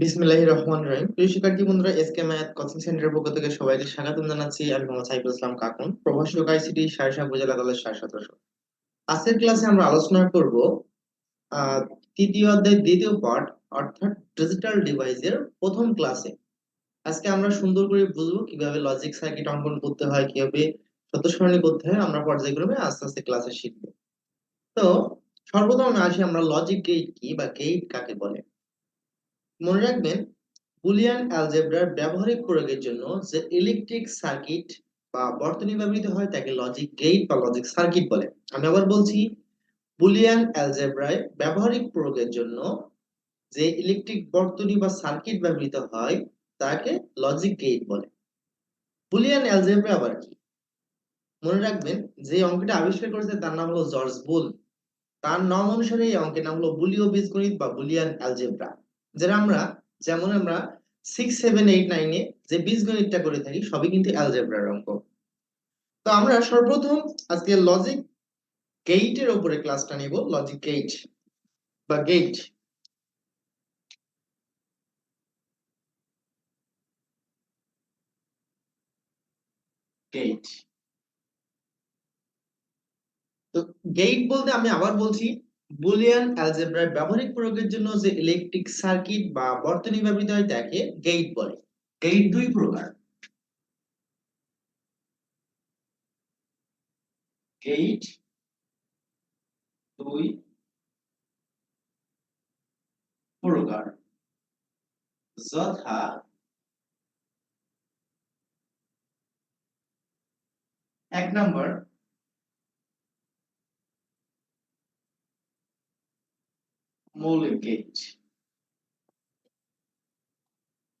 বিসমিল্লাহির রহমানির রহিম। প্রিয় শিক্ষার্থী বন্ধুরা এসকে ম্যাথ কোচিং সেন্টারের পক্ষ থেকে সবাইকে স্বাগতম জানাচ্ছি। আমি মোহাম্মদ সাইফুল ইসলাম কাকুন, প্রভাষক আইসিটি সারসা উপজেলা কলেজ সতেরোশো আজকের ক্লাসে আমরা আলোচনা করব তৃতীয় অধ্যায়, দ্বিতীয় পার্ট অর্থাৎ ডিজিটাল ডিভাইসের প্রথম ক্লাসে আজকে আমরা সুন্দর করে বুঝব কীভাবে লজিক সার্কিট অঙ্কন করতে হয়, কীভাবে সত্য সারণী করতে হয়, আমরা পর্যায়ক্রমে আস্তে আস্তে ক্লাসে শিখব। তো সর্বপ্রথম আসি আমরা লজিক গেট কি বা গেট কাকে বলে। মনে রাখবেন, বুলিয়ান অ্যালজেব্রার ব্যবহারিক প্রয়োগের জন্য যে ইলেকট্রিক সার্কিট বা বর্তনী ব্যবহৃত হয়, তাকে লজিক গেট বা লজিক সার্কিট বলে। আমি আবার বলছি, বুলিয়ান অ্যালজেব্রায় ব্যবহারিক প্রয়োগের জন্য যে ইলেকট্রিক বর্তনী বা সার্কিট ব্যবহৃত হয়, তাকে লজিক গেট বলে। বুলিয়ান অ্যালজেব্রা আবার কি? মনে রাখবেন, যে অঙ্কটা আবিষ্কার করেছে তার নাম হলো জর্জ বুল। তার নাম অনুসারে এই অঙ্কের নাম হলো বুলীয় বীজগণিত বা বুলিয়ান অ্যালজেব্রা। যেটা আমরা, যেমন আমরা সিক্স সেভেন এইট নাইনে যে বীজগণিতটা করে থাকি, সবই কিন্তু অ্যালজেব্রার অঙ্ক। তো আমরা সর্বপ্রথম আজকে লজিক গেইটের উপরে ক্লাসটা নিব লজিক গেইট বা গেইট গেইট তো গেইট বলতে আমি আবার বলছি বুলিয়ান অ্যালজেব্রার ব্যবহারিক প্রয়োগের জন্য যে ইলেকট্রিক সার্কিট বা বর্তনী ব্যবহৃত হয় তাকে গেইট বলে। গেইট দুই প্রকার। গেইট দুই প্রকার। যথা এক নম্বর মৌলিক গেট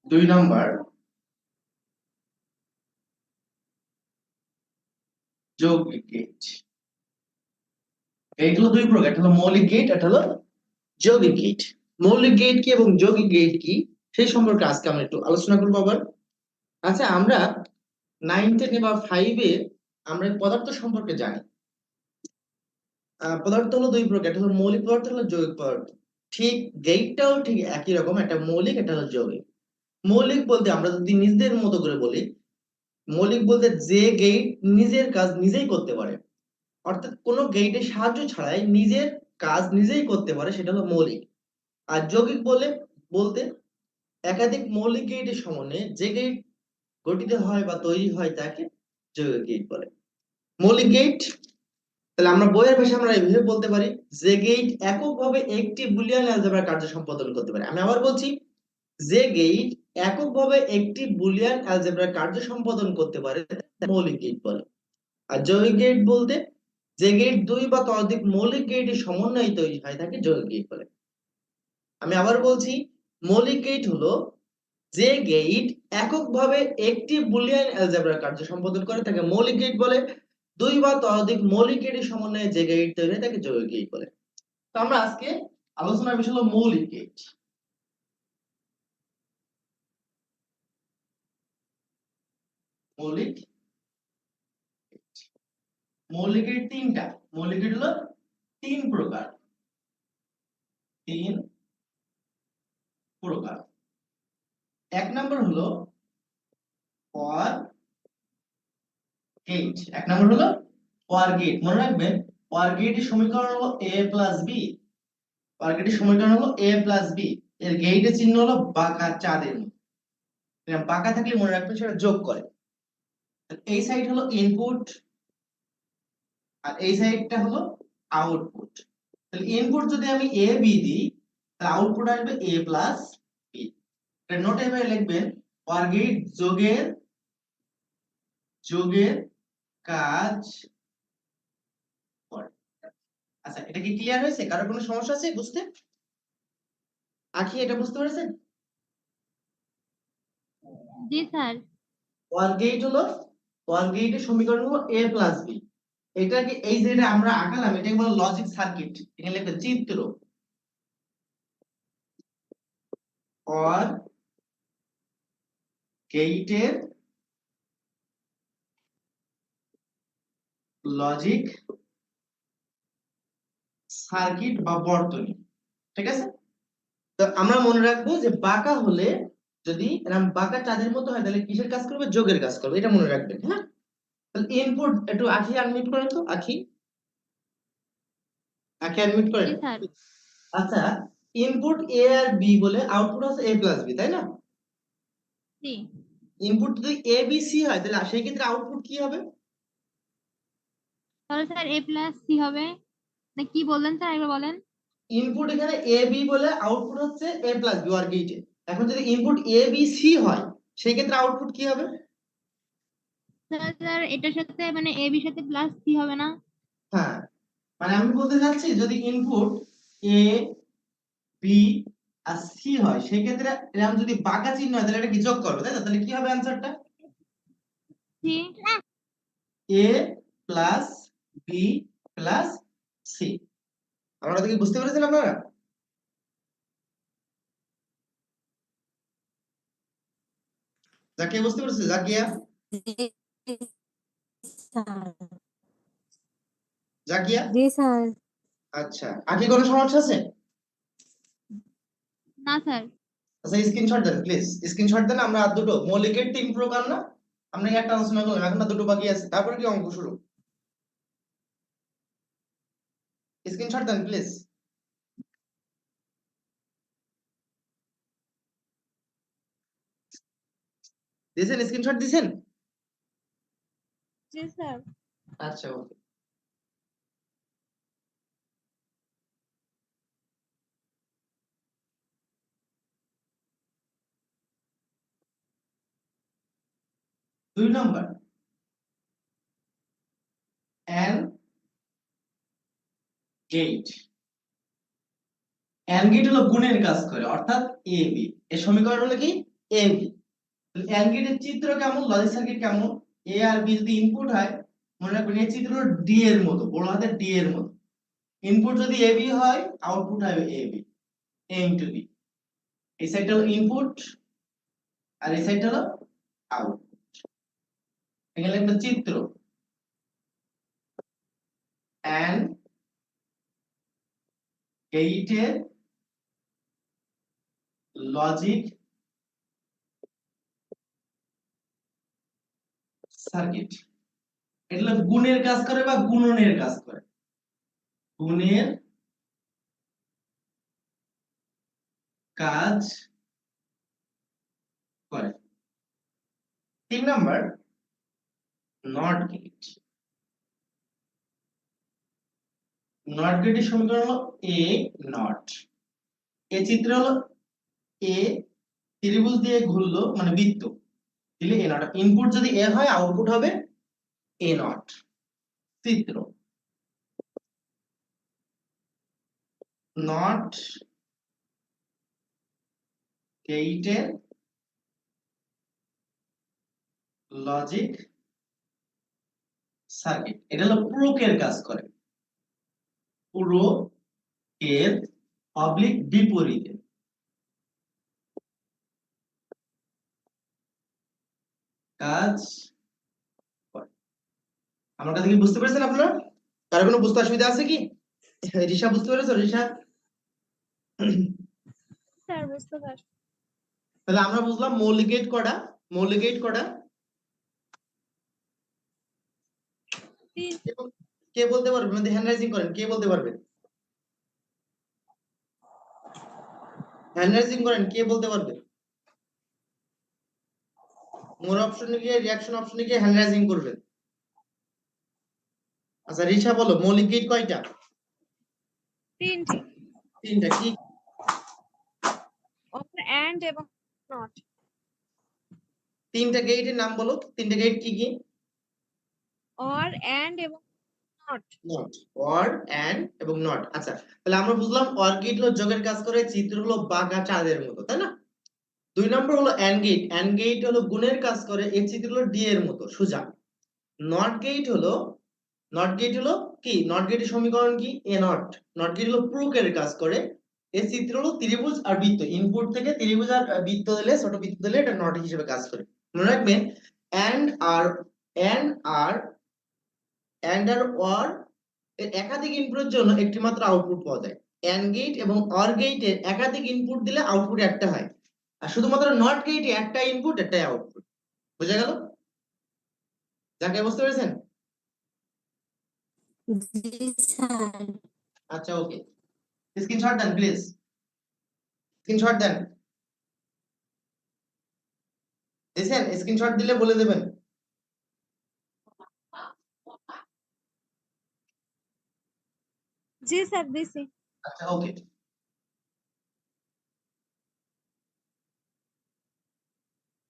দুই নম্বর, যৌগিক গেট এইগুলো দুই প্রকার, একটা হলো মৌলিক গেট একটা হলো যৌগিক গেট মৌলিক গেট কি এবং যৌগিক গেট কি, সেই সম্পর্কে আজকে আমরা একটু আলোচনা করব আবার। আচ্ছা আমরা নাইন টেনে বা ফাইভে আমরা পদার্থ সম্পর্কে জানি। পদার্থ হলো দুই প্রকার হলো মৌলিক পদার্থ হলো যৌগিক পদার্থ। ঠিক গেইটটাও ঠিক একই রকম, একটা মৌলিক, একটা হলো যৌগিক। মৌলিক বলতে আমরা যদি নিজেদের মতো করে বলি, মৌলিক বলতে যে গেইট নিজের কাজ নিজেই করতে পারে। অর্থাৎ কোনো গেইটের সাহায্য ছাড়াই নিজের কাজ নিজেই করতে পারে, সেটা হলো মৌলিক। আর যৌগিক বলে, বলতে একাধিক মৌলিক গেইটের সমন্বয়ে যে গেইট গঠিত হয় বা তৈরি হয় তাকে যৌগিক গেইট বলে। মৌলিক গেট তাহলে আমরা বইয়ের ভাষায় আমরা এইভাবে বলতে পারি যে গেট এককভাবে একটি বুলিয়ান অ্যালজেব্রার কার্য সম্পাদন করতে পারে। আমি আবার বলছি যে গেট এককভাবে একটি বুলিয়ান অ্যালজেব্রার কার্য সম্পাদন করতে পারে মৌলিক গেট বলে। আর যৌগিক গেট বলতে যে গেট দুই বা ততোধিক মৌলিক গেটের সমন্বয়ে তৈরি হয়, তাকে যৌগিক গেট বলে। আমি আবার বলছি, মৌলিক গেট হলো যে গেট এককভাবে একটি বুলিয়ান অ্যালজেব্রার কার্য সম্পাদন করে, তাকে মৌলিক গেট বলে। দুই বা ততোধিক মৌলিক গেটের সমন্বয়ে যে গেট তৈরি হয় তাকে যৌগিক গেট বলে। তো আমরা আজকে আলোচনার বিষয় হলো মৌলিক গেট মৌলিক মৌলিক গেট তিনটা। মৌলিক গেট হলো তিন প্রকার। তিন প্রকার। এক নম্বর হলো অর গেট এক নম্বর হলো অর গেট মনে রাখবেন অর গেটের সমীকরণ হলো a প্লাস বি অর গেটের সমীকরণ হলো a প্লাস বি এর গেটের চিহ্ন হলো বাঁকা চাঁদের মতো। বাঁকা থাকলে মনে রাখবেন সেটা যোগ করে। এই সাইড হলো ইনপুট আর এই সাইডটা হলো আউটপুট তাহলে ইনপুট যদি আমি এ বি দিই, তাহলে আউটপুট আসবে এ প্লাস বি নোটে এভাবে লিখবেন অর গেট যোগের যোগের কাজ করে আচ্ছা এটা কি ক্লিয়ার হয়েছে? কারও কোনো সমস্যা আছে বুঝতে? আখি এটা বুঝতে পেরেছেন? জি স্যার। ওয়ান গেট হলো ওয়ান গেটের সমীকরণ হলো a প্লাস বি এটাকে এই যেটা আমরা আঁকালাম এটাকে বলে লজিক সার্কিট এখানে লিখবে চিত্র। অর গেটের লজিক সার্কিট বা বর্তনী ঠিক আছে? তো আমরা মনে রাখব যে বাঁকা হলে যদি এরকম বাঁকা চাঁদের মতো হয় তাহলে কিসের কাজ করবে? যোগের কাজ করবে এটা মনে রাখবেন হ্যাঁ? তাহলে ইনপুট একটু আখি আনমিট করেন তো আখি। আখি আনমিট করেন? আচ্ছা ইনপুট এ আর বি বলে আউটপুট হচ্ছে এ প্লাস বি তাই না? ইনপুট যদি এ বি সি হয় তাহলে সেই ক্ষেত্রে আউটপুট কি হবে? তাহলে স্যার এ প্লাস সি হবে? না কি বললেন স্যার? একবার বলেন। ইনপুট এখানে এ বি বলে আউটপুট হচ্ছে এ প্লাস বি আর গেটে এখন যদি ইনপুট এ বি সি হয় সেই ক্ষেত্রে আউটপুট কি হবে? স্যার স্যার এটার সাথে মানে এ বি সাথে প্লাস সি হবে না? হ্যাঁ। মানে আমি বলতে চাচ্ছি যদি ইনপুট এ বি আর সি হয় সেই ক্ষেত্রে এরকম যদি বাঁকা চিহ্ন হয় তাহলে এটা কি যোগ করবে তাই না তাহলে কি হবে অ্যান্সারটা C A plus B plus C আমরা কি বুঝতে পেরেছেন আপনারা? জাকিয়া বুঝতে পেরেছে জাকিয়া জাকিয়া জি স্যার। আচ্ছা আর কি কোনো সমস্যা আছে? না স্যার। আচ্ছা স্ক্রিনশট দেন প্লিজ স্ক্রিনশট দেন আমরা আর দুটো। মৌলিকের তিন প্রকার না আমরা একটা আলোচনা করলাম এখন দুটো বাকি আছে। তারপরে কি অঙ্ক শুরু? স্ক্রিনশট দেন প্লিজ দিয়েছেন স্ক্রিনশট দিয়েছেন জি স্যার আচ্ছা ওকে দুই নম্বর and গেট and গেট হলো গুণের কাজ করে, অর্থাৎ এ বি এর সমীকরণ হলো কি? এ বি and গেটের চিত্র কেমন? লজিক সার্কিট কেমন? এ আর বি যদি ইনপুট হয়, মনে রাখবেন এই চিত্র ডি এর মতো, বড় হাতের ডি এর মতো। ইনপুট যদি এ বি হয় আউটপুট হবে A B A into B এই সাইডটা হলো ইনপুট আর এই সাইডটা হলো আউটপুট এখানে একটা চিত্র। And গেটের লজিক সার্কিট এটা গুণের কাজ করে বা গুণনের কাজ করে। গুণের কাজ করে। তিন নাম্বার নট গেট নট গেটের সমীকরণ হলো এ নট এ চিত্র হলো এ ত্রিভুজ দিয়ে ঘুরলো মানে বৃত্ত। দিলে এ নট ইনপুট যদি এ হয় আউটপুট হবে এ নট চিত্র। নট গেটের লজিক সার্কিট এটা হলো প্রোকের কাজ করে। পুরো এর অবলিক বিপরীতে। কাজ করে। আমার কথা কি বুঝতে পেরেছেন আপনারা? কারও কোনো বুঝতে অসুবিধা আছে কি? রিশা বুঝতে পেরেছ? পারছি। তাহলে আমরা বুঝলাম মৌলিক গেট কটা মৌলিক গেট কটা। তিন। এবং কে বলতে পারবে? মানে হ্যান্ড রাইজিং করেন কে বলতে পারবে? হ্যান্ড রাইজিং করেন কে বলতে পারবে? মোর অপশনে গিয়ে রিঅ্যাকশন অপশনে গিয়ে হ্যান্ড রাইজিং করবেন। আচ্ছা রিশা বলো মৌলিক গেট কয়টা? তিনটি। তিনটা কি? এন্ড এবং নট তিনটা গেটের নাম বলো তিনটা গেট কি কি? অর এন্ড এবং আচ্ছা যোগের কাজ করে, চিত্র চাঁদের তাই না? দুই নম্বর হলো গুণের কাজ করে চিত্র এর মতো কি? সমীকরণ কি? এ নট প্রুকের কাজ করে এই চিত্র হলো ত্রিভুজ আর বৃত্ত। ইনপুট থেকে ত্রিভুজ আর বৃত্ত দিলে, ছোট বৃত্ত দিলে এটা নট হিসেবে কাজ করে। মনে রাখবেন এন্ড আর এন্ড আর এন্ড আর অর এর একাধিক ইনপুটের জন্য একটি মাত্র আউটপুট পাওয়া যায়। অ্যান্ড গেট এবং অর গেটে একাধিক ইনপুট দিলে আউটপুট একটা হয়। আর শুধুমাত্র নট গেটে একটা ইনপুট একটাই আউটপুট বুঝা গেল? যাকে বুঝতে পেরেছেন? আচ্ছা ওকে স্ক্রিনশট দেন প্লিজ স্ক্রিনশট দেন। দিয়েছেন স্ক্রিনশট দিলে বলে দেবেন। জি স্যার দিছি আচ্ছা ওকে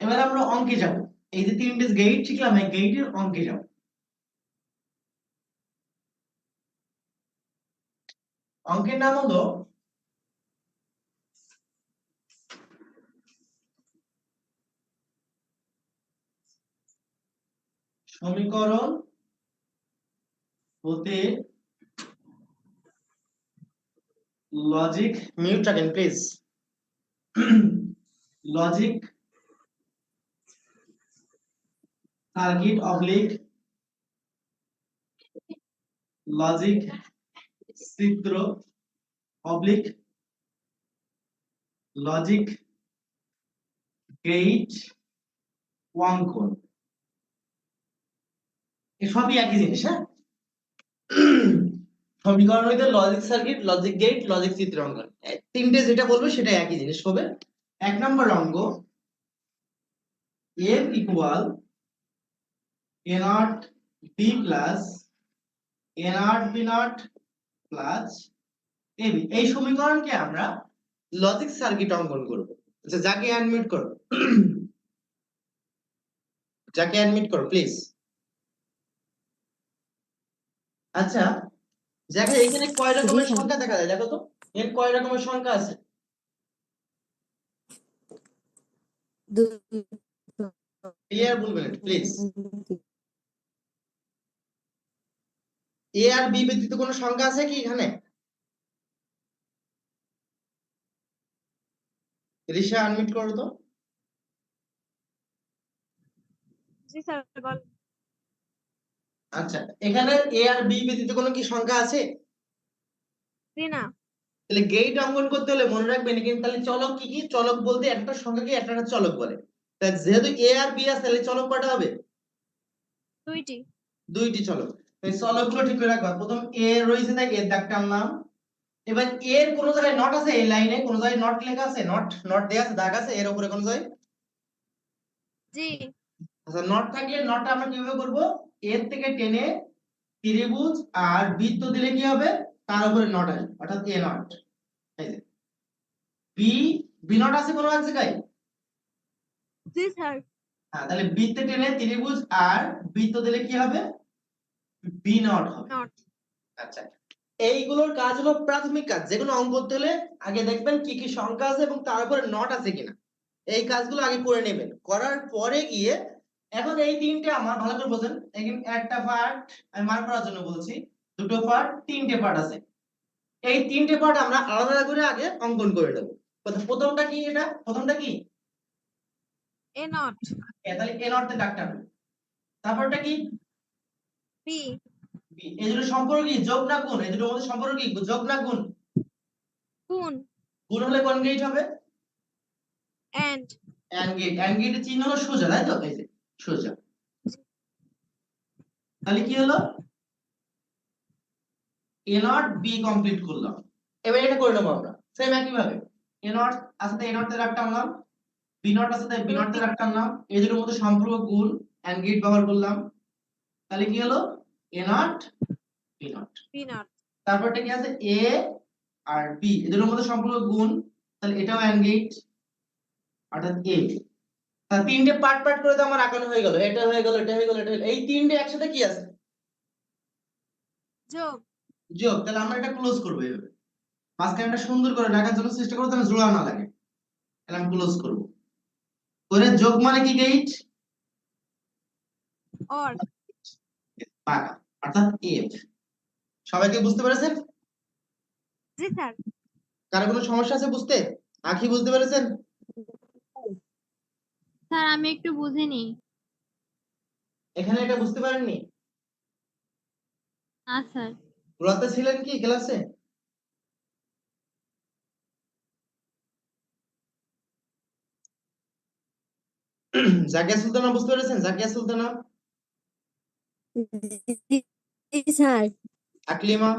এবার আমরা অঙ্কে যাব। এই যে তিনটে গেট শিখলাম, এই গেটের অঙ্কে যাব। অঙ্কের নাম হলো সমীকরণ হতে লজিক মিউট রাখেন please logic circuit oblique logic চিত্র অবলিক লজিক গেট অঙ্কন এ সবই একই জিনিস হ্যাঁ? সমীকরণ হইতে logic circuit logic gate logic চিত্র অঙ্কন তিনটে যেটা বলব, সেটা একই জিনিস হবে। এক নম্বর অঙ্ক F equal A not B plus A not B not plus AB এই সমীকরণকে আমরা লজিক সার্কিট অঙ্কন করব। আচ্ছা যাকে অ্যাডমিট করো। যাকে অ্যাডমিট করো প্লিজ আচ্ছা দেখো এখানে কয় রকমের সংখ্যা দেখা যায়? দেখো তো এর কয় রকমের সংখ্যা আছে? ক্লিয়ার বলবেন প্লিজ এ আর বি ব্যতীত কোনো সংখ্যা আছে কি এখানে? রিসা আনমিট করো তো। জি স্যার বল। আচ্ছা এখানে এ আর বি ব্যতীত কোনো কি সংখ্যা আছে? না। তাহলে গেট অঙ্কন করতে হলে মনে রাখবেন কিন্তু তাহলে চলক কি কি? চলক বলতে একটা সংখ্যাকে একটা একটা চলক বলে। তাই যেহেতু এ আর বি আছে তাহলে চলক কয়টা হবে? দুইটি। দুইটি চলক। এই চলকগুলো ঠিক করে রাখবা। প্রথম এ রয়েছে তাই এর দাগ টানলাম এবার এর কোন জায়গায় নট আছে? এই লাইনে কোন জায়গায় নট লেখা আছে? নট নট দেয়া আছে দাগ আছে? এর উপরে কোন জায়গায়? জি। আচ্ছা নট থাকলে নটটা আমরা কীভাবে করব? এর থেকে টেনে ত্রিভুজ আর বৃত্ত দিলে কি হবে? তার উপরে নট আসবে অর্থাৎ এ নট এই যে। বি বি নট আছে কোনো এক জায়গায়? জি স্যার। হ্যাঁ তাহলে বৃত্তে টেনে ত্রিভুজ আর বৃত্ত দিলে কি হবে? বি নট হবে। নট আচ্ছা এইগুলোর কাজ হলো প্রাথমিক কাজ যেগুলো অঙ্ক করতে হলে আগে দেখবেন কি কি সংখ্যা আছে এবং তার উপরে নট আছে কিনা। এই কাজগুলো আগে করে নেবেন। করার পরে গিয়ে এখন এই তিনটে আমার ভালো করে বোঝেন এখানে একটা পার্ট আমি মার্ক করার জন্য বলছি দুটো পার্ট তিনটে পার্ট আছে। এই তিনটে পার্ট আমরা আলাদা আলাদা করে আগে অঙ্কন করে নেব। প্রথম- প্রথমটা কি এটা? প্রথমটা কি? এ নট তাহলে এ নটতে ডাকটা তারপরটা কি? বি বি এই দুটো সম্পর্ক কি? যোগ না গুণ? এই দুটোর মধ্যে সম্পর্ক কি? যোগ না গুণ? গুণ। গুণ হলে কোন গেট হবে? এন্ড অ্যান্ড গেট অ্যান্ড গেটের চিহ্ন হলো সোজা তাই তো? এই যে। সোজা। তাহলে কি হলো? এ নট বি কমপ্লিট করলাম। এবার এটা করে নেব আমরা। সেম একই ভাবে এ নট তাই এ নট তে রাখ টানলাম বি নট তাই বি নট রাখ টানলাম এই দুটোর মধ্যে সম্পর্ক গুণ অ্যান্ড গেট ব্যবহার করলাম। তাহলে কি হলো? A not B not B not তারপরটা কি আছে? এ আর বি এই দুটোর মধ্যে সম্পর্ক গুণ তাহলে এটাও অ্যান্ড গেট অর্থাৎ এ তিনটে পার্ট পার্ট করে তো আমার আঁকানো হয়ে গেল এটা হয়ে গেল এটা হয়ে গেল এটা এই তিনটে একসাথে কি আছে? যোগ। যোগ তাহলে আমরা এটা ক্লোজ করব এইভাবে। মাঝখানটা সুন্দর করে রাখার জন্য চেষ্টা করব তাহলে জোড়া না লাগে। তাহলে আমি ক্লোজ করব। করে যোগ মানে কি গেট অর। পাকা অর্থাৎ এফ সবাইকে বুঝতে পেরেছেন? জি স্যার। কারও কোনো সমস্যা আছে বুঝতে? আখি বুঝতে পেরেছেন? স্যার আমি একটু বুঝিনি। এখানে এটা বুঝতে পারেননি? না স্যার। পুরাতে ছিলেন কি ক্লাসে? জাকিয়া সুলতানা বুঝতে পেরেছেন? জাকিয়া সুলতানা? স্যার। আকলিমা?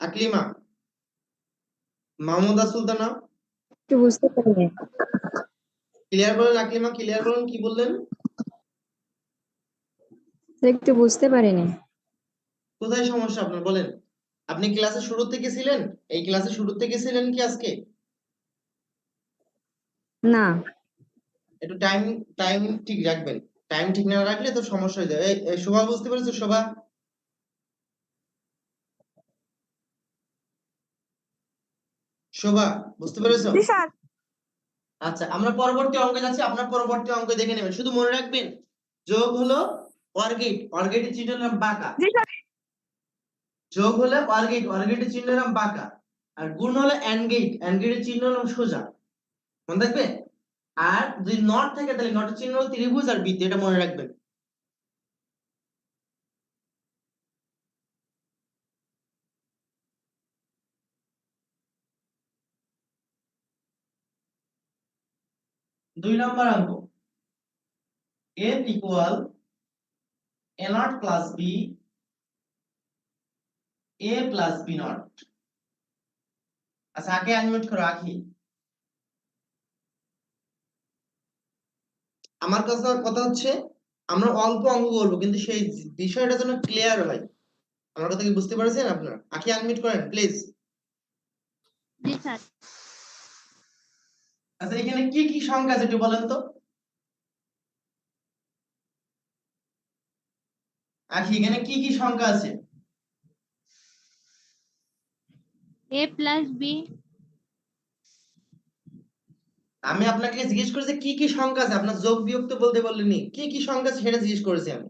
আকলিমা? মাহমুদা সুলতানা? বুঝতে পারিনি। ক্লিয়ার বলেন আকলিমা ক্লিয়ার বলেন কি বললেন? একটু বুঝতে পারিনি। কোথায় সমস্যা আপনার? বলেন। আপনি ক্লাসে শুরু থেকে ছিলেন? এই ক্লাসে শুরু থেকে ছিলেন কি আজকে? না। একটু টাইম টাইম ঠিক রাখবেন। টাইম ঠিক না রাখলে তো সমস্যা হয়ে যাবে। শোভা বুঝতে পেরেছ? শোভা? শোভা বুঝতে পেরেছ? স্যার আচ্ছা আমরা পরবর্তী অঙ্কে যাচ্ছি আপনার পরবর্তী অঙ্ক দেখে নেবেন। শুধু মনে রাখবেন যোগ হলো অর্গেট অর্গেটের চিহ্ন নাম বাঁকা। যোগ হলে অর্গেট অর্গেটের চিহ্ন নাম বাঁকা। আর গুণ হলে অ্যানগেট অ্যানগেটের চিহ্ন নাম সোজা। মনে থাকবে? আর যদি নট থাকে তাহলে নটের চিহ্ন হলো ত্রিভুজ আর বৃত্ত এটা মনে রাখবেন। দুই নম্বর অঙ্ক। f equal a not plus b, a plus b not আচ্ছা আগে আনমিউট করো আখি আমার কাছে কথা হচ্ছে, আমরা অল্প অঙ্ক করব, কিন্তু সেই বিষয়টা যেন ক্লিয়ার হয়। আমার কথা কি বুঝতে পারছেন আপনার? আখি আনমিউট করেন প্লিজ জি স্যার। আচ্ছা এখানে কি কি সংখ্যা আছে একটু বলেন তো? আখি এখানে কি কি সংখ্যা আছে? এ প্লাস বি আমি আপনাকে জিজ্ঞেস করেছি কি কি সংখ্যা আছে? আপনার যোগ বিয়োগ তো বলতে বললেনি কি কি সংখ্যা আছে সেটা জিজ্ঞেস করেছি আমি।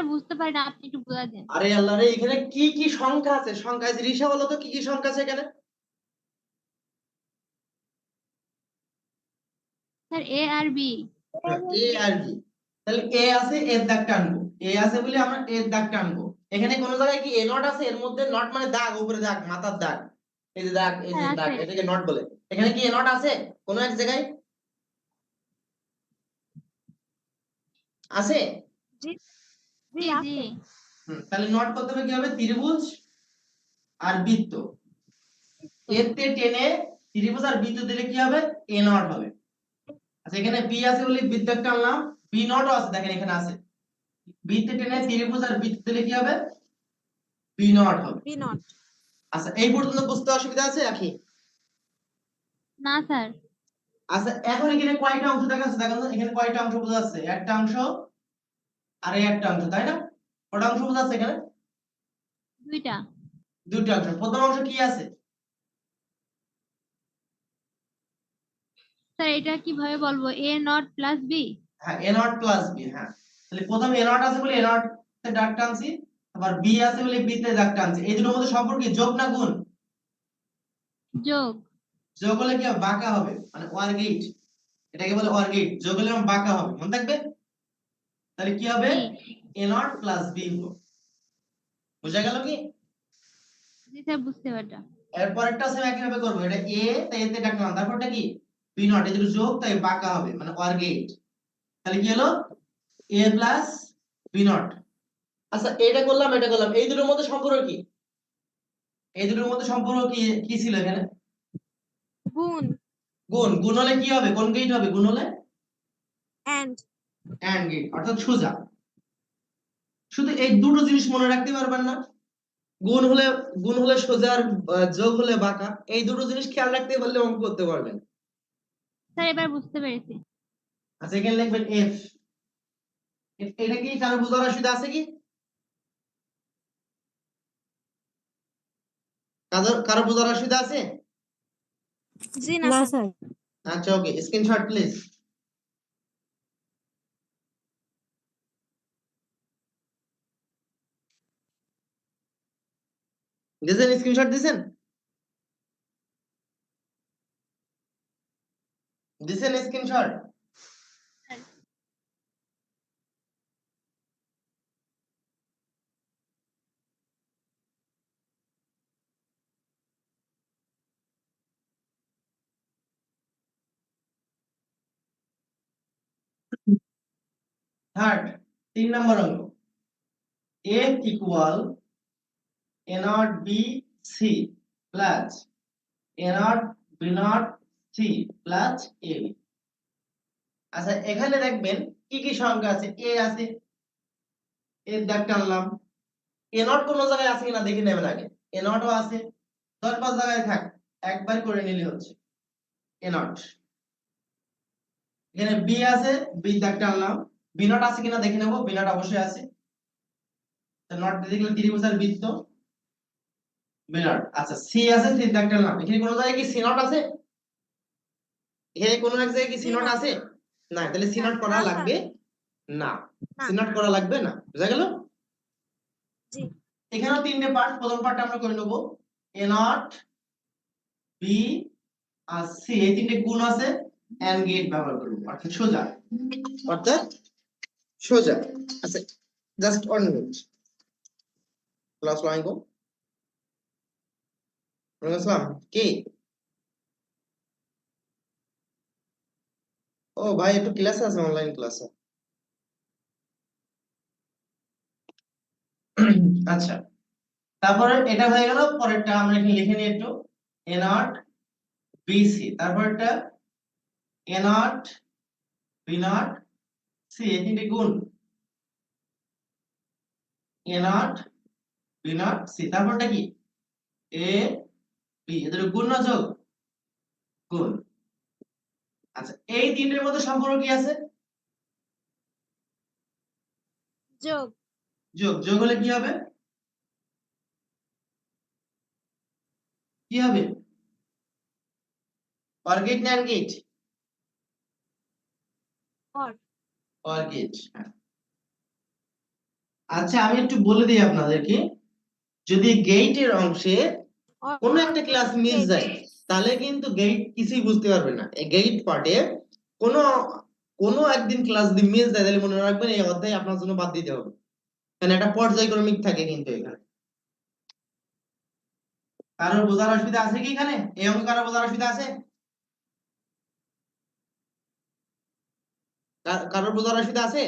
স্যার বুঝতে পারি না আপনি একটু বোঝা দেন। আরে আল্লাহ রে এখানে কি কি সংখ্যা আছে? সংখ্যা আছে রিসা বলো তো কি কি সংখ্যা আছে এখানে? স্যার এ আর বি এ আর বি তাহলে এ আছে এর দাগ টানবো। এ আছে বলে আমরা এর দাগ টানবো। এখানে কোন জায়গায় কি এ নট আছে? এর মধ্যে নট মানে দাগ উপরে দাগ মাথার দাগ। এই যে দাগ এই যে হ্যাঁ, দাগ এটাকে নট বলে। এখানে কি এ নট আছে? কোন এক জায়গায়? আছে? জি জি তাহলে নট করতে হবে কি হবে? ত্রিভুজ আর বৃত্ত। এতে টেনে ত্রিভুজ আর বৃত্ত দিলে কি হবে? এ নট হবে। আচ্ছা এখানে বি আছে বলে বৃত্ত টানলাম বি নটও আছে দেখেন এখানে আছে। বৃত্তে টেনে ত্রিভুজ আর বৃত্ত দিলে কি হবে? বি নট হবে। B not. আচ্ছা এই পর্যন্ত বুঝতে অসুবিধা আছে রাখি না স্যার। আচ্ছা এখন এখানে কয়টা অংশ দেখা যাচ্ছে? দেখেন এখানে কয়টা অংশ বোঝা যাচ্ছে? একটা অংশ আর এই একটা অংশ তাই না? কটা অংশ বোঝা যাচ্ছে এখানে? দুইটা। দুইটা অংশ। প্রথম অংশ কি আছে? স্যার এটা কীভাবে বলব? এ নট প্লাস বি হ্যাঁ এ নট প্লাস বি হ্যাঁ। তাহলে প্রথম এ নট আছে বলে এ নট তে ডাক টানছি আবার বি আছে বলে বি তে ডাক টানছি। এই দুটোর মধ্যে সম্পর্ক কি? যোগ না গুণ? যোগ। যোগ হলে কি বাঁকা হবে। মানে ওয়ার্গেট এটাকে বলে ওয়ার্গেট যোগ হলে বাঁকা হবে। মনে থাকবে? তাহলে কি হবে? এ নট প্লাস বি বুঝা গেল কি? জি স্যার বুঝতে পারলাম। এরপরেরটা সেম একই ভাবে করব। এটা এ তাই এতে ডাকলাম তারপরটা কি? বি নট এই দুটো যোগ তাই বাঁকা হবে মানে ওয়ার্গেট তাহলে কি হলো? এ প্লাস বি নট আচ্ছা এটা করলাম এটা করলাম। এই দুটোর মধ্যে সম্পর্ক কি? এই দুটোর মধ্যে সম্পর্ক কি কি ছিল এখানে? গুণ। গুণ। গুণ হলে কি হবে? কোন গেট হবে? গুণ হলে? এন্ড অ্যান্ড গেট অর্থাৎ সোজা। শুধু এই দুটো জিনিস মনে রাখতে পারবেন না। গুণ হলে গুণ হলে সোজা আর যোগ হলে বাঁকা। এই দুটো জিনিস খেয়াল রাখতে পারলে অঙ্ক করতে পারবেন। স্যার এবার বুঝতে পেরেছি। আচ্ছা এখানে লিখবেন এফ এটা কি কারও বোঝার অসুবিধা আছে কি? কারও কারও বোঝার অসুবিধা আছে? জি না স্যার। আচ্ছা ওকে স্ক্রিনশট প্লিজ দিয়েছেন স্ক্রিনশট দিয়েছেন দিয়েছেন স্ক্রিনশট থার্ড তিন নম্বর অঙ্ক। A equal A not B C plus A not B not C plus A B আচ্ছা এখানে দেখবেন কি কি সংখ্যা আছে? এ আছে, এর দাগ টানলাম। এ নট কোন জায়গায় আছে কিনা দেখে নেবেন আগে। এ নটও আছে। দশ পাঁচ জায়গায় থাক, একবার করে নিলে হচ্ছে এ নট। এখানে বি আছে বি দাগ টানলাম। বি নট আছে কিনা দেখে নেব বি নট অবশ্যই আছে। নট দেখলে ত্রিভুজের বৃত্ত। বি আচ্ছা সি আছে সি দাগ টানলাম এখানে কোনো জায়গায় কি সি নট আছে? এখানে কোনো এক জায়গায় কি সি নট আছে? না তাহলে সি নট করা লাগবে? না। না। সি নট করা লাগবে না। বুঝা গেল? জি। এখানেও তিনটে পার্ট প্রথম পার্টটা আমরা করে নেব। এ নট বি আর সি এই তিনটে গুণ আছে এন্ড গেট ব্যবহার করব। অর্থাৎ সোজা। অর্থাৎ সোজা। আচ্ছা জাস্ট ওয়ান মিনিট আসসালামু আলাইকুম আসসালাম কে? ও ভাই, একটু ক্লাসে আছে অনলাইন ক্লাসে আচ্ছা তারপরে এটা হয়ে গেল, পরেরটা আমরা এখানে লিখে নিই একটু। এ নট বিসি তারপরটা এ নট তিনটে গুণ। সি তারপরটা কি? এ বি এদের গুণ না যোগ? গুণ। আচ্ছা এই তিনটের মধ্যে সম্পর্ক কি আছে? যোগ। যোগ যোগ হলে কি হবে? কি হবে? অর গেট না গেট? অর। অর আচ্ছা আমি একটু বলে দিই আপনাদেরকে। যদি গেইটের অংশে কোনো একটা ক্লাস মিস যায়, তাহলে কিন্তু গেট কিছুই বুঝতে পারবে না। এই গেট পার্টে কোনো কোনো একদিন ক্লাস যদি মিস যায়, তাহলে মনে রাখবেন এই অধ্যায় আপনার জন্য বাদ দিতে হবে। কারণ একটা পর্যায়ক্রমিক থাকে কিন্তু এখানে। কারোর বোঝার অসুবিধা আছে কি এখানে? এই অঙ্ক কারোর বোঝার অসুবিধা আছে? কারোর বোঝার অসুবিধা আছে?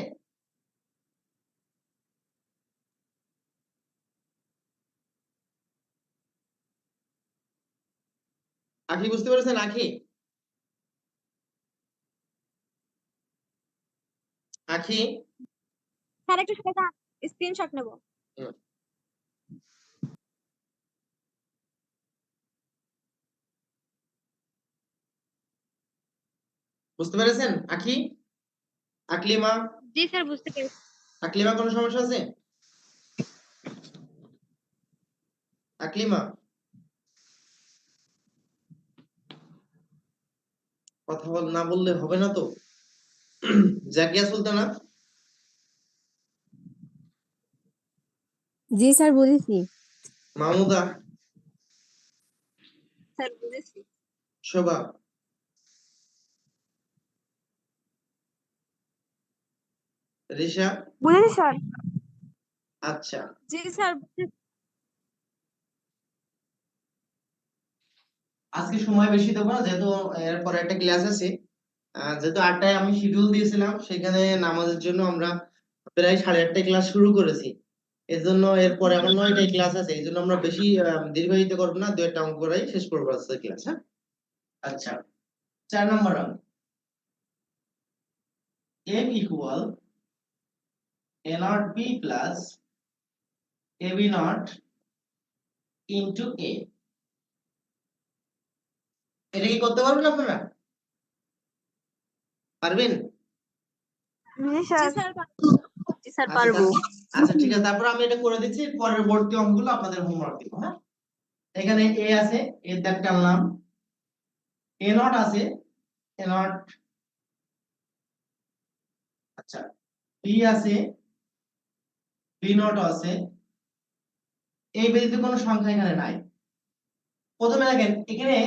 আখি বুঝতে পেরেছেন আখি? আখি? স্যার একটু যান। স্ক্রিনশট নেব। বুঝতে পেরেছেন আখি? আকলিমা জি স্যার বুঝতে পেরেছি। আকলিমা কোনো সমস্যা আছে? আকলিমা কথা বল না বললে হবে না তো। জাকিয়া সুলতানা? জি স্যার বুঝেছি মাহমুদা? স্যার বুঝেছি শোভা? রিশা? বুঝেছি স্যার। আচ্ছা। জি স্যার আজকে সময় বেশি দেবো না, যেহেতু এরপরে একটা ক্লাস আছে। যেহেতু আটটায় আমি শিডিউল দিয়েছিলাম, সেখানে নামাজের জন্য আমরা প্রায় সাড়ে আটটায় ক্লাস শুরু করেছি। এর জন্য এরপরে আমার নয়টায় ক্লাস আছে এই জন্য আমরা বেশি দীর্ঘায়িত করব না দু একটা অঙ্ক করাই শেষ করব ক্লাস হ্যাঁ? আচ্ছা চার নম্বর অঙ্ক m equal a not b plus a b not into a এটা কি করতে পারবেন আপনারা? পারবেন? জি স্যার। জি স্যার আচ্ছা, পারব তা- আচ্ছা ঠিক আছে তারপর আমি এটা করে দিচ্ছি পরবর্তী অঙ্কগুলো আপনাদের হোমওয়ার্ক দিব হ্যাঁ? এখানে এ আছে এর দাগ টানলাম এ নট আছে এ নট আচ্ছা বি আছে বি নট আছে। এই ব্যতীত কোনো সংখ্যা এখানে নাই। প্রথমে দেখেন এখানে এ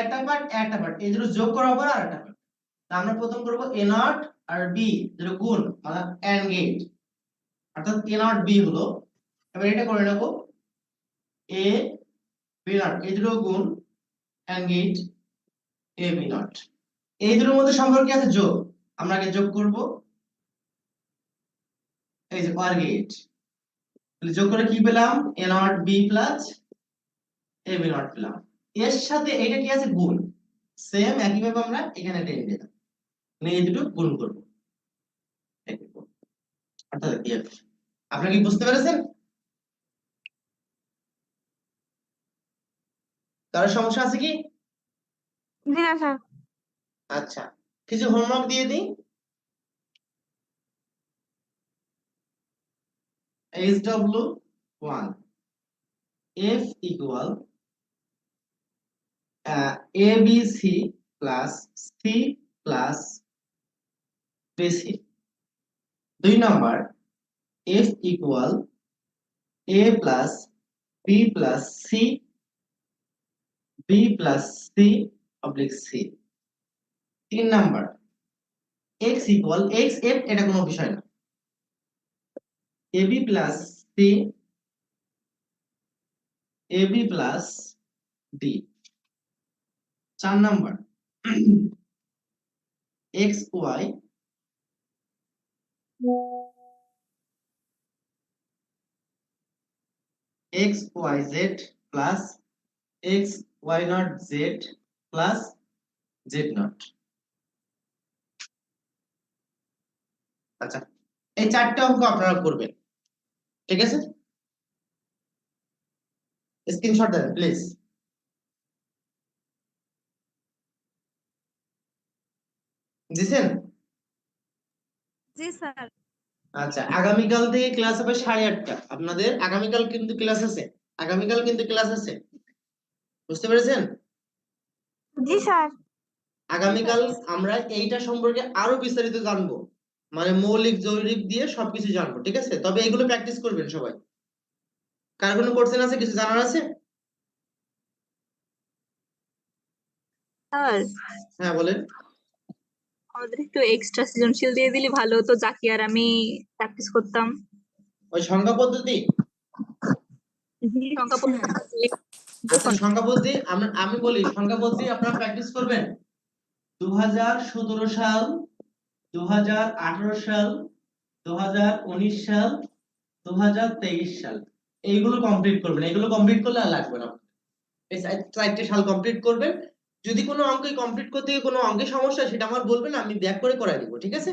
একটা পার্ট একটা পার্ট এই দুটো যোগ করার পর আর একটা পার্ট আমরা প্রথম করব এ নট আর বি দুটো গুণ মানে এন্ড গেট অর্থাৎ এ নট বি হলো। এবার এটা করে নেব। এ বি নট এই দুটো গুণ and get A B not এই দুটোর মধ্যে সম্পর্ক আছে? যোগ। আমরা আগে যোগ করব। এই যে পার গেট যোগ করে কি পেলাম? A not B plus A B not পেলাম। এর সাথে এটা কি আছে? গুণ। সেম একইভাবে আমরা এখানে টেনে দিলাম নিয়ে এই দুটো গুণ করব। অর্থাৎ আপনারা কি বুঝতে পেরেছেন? কারও সমস্যা আছে কি? স্যার। আচ্ছা কিছু হোমওয়ার্ক দিয়ে দিই। H W one F equal A B C plus C plus BC দুই নম্বর F equal A plus B plus C B plus C oblique C তিন number X equal X F এটা কোনো বিষয় না। AB plus C AB plus D চার number. X Y X Y Z plus X Y not Z plus Z not আচ্ছা এই চারটে অঙ্ক আপনারা করবেন। ঠিক আছে? স্ক্রিনশট দেন প্লিজ দিছেন? জি স্যার। আচ্ছা আগামীকাল থেকে ক্লাস হবে সাড়ে আটটা। আপনাদের আগামীকাল কিন্তু ক্লাস আছে। আগামীকাল কিন্তু ক্লাস আছে। বুঝতে পেরেছেন? জি স্যার। আগামীকাল আমরা এইটা সম্পর্কে আরও বিস্তারিত জানব। মানে মৌলিক যৌগিক দিয়ে সবকিছু জানব ঠিক আছে? তবে এগুলো প্র্যাকটিস করবেন সবাই। কার কোনো কোশ্চেন আছে? কিছু জানার আছে? হ্যাঁ বলেন। আমাদের একটু এক্সট্রা সৃজনশীল দিয়ে দিলে ভালো হতো। যাকে আর আমি প্র্যাকটিস করতাম। ওই সংখ্যা পদ্ধতি? সংখ্যা পদ্ধতি। সংখ্যা পদ্ধতি আমরা আমি বলি সংখ্যা পদ্ধতি আপনারা প্র্যাকটিস করবেন? দু হাজার সতেরো সাল দু হাজার আঠারো সাল দু হাজার উনিশ সাল দু হাজার তেইশ সাল। এইগুলো কমপ্লিট করবেন। এগুলো কমপ্লিট করলে আর লাগবে না। এই চার- চারটে সাল কমপ্লিট করবেন। যদি কোনো অঙ্কে কমপ্লিট করতে গিয়ে কোনো অঙ্কে সমস্যা হয়, সেটা আমার বলবেন আমি ব্যাক করে করাই দিব, ঠিক আছে?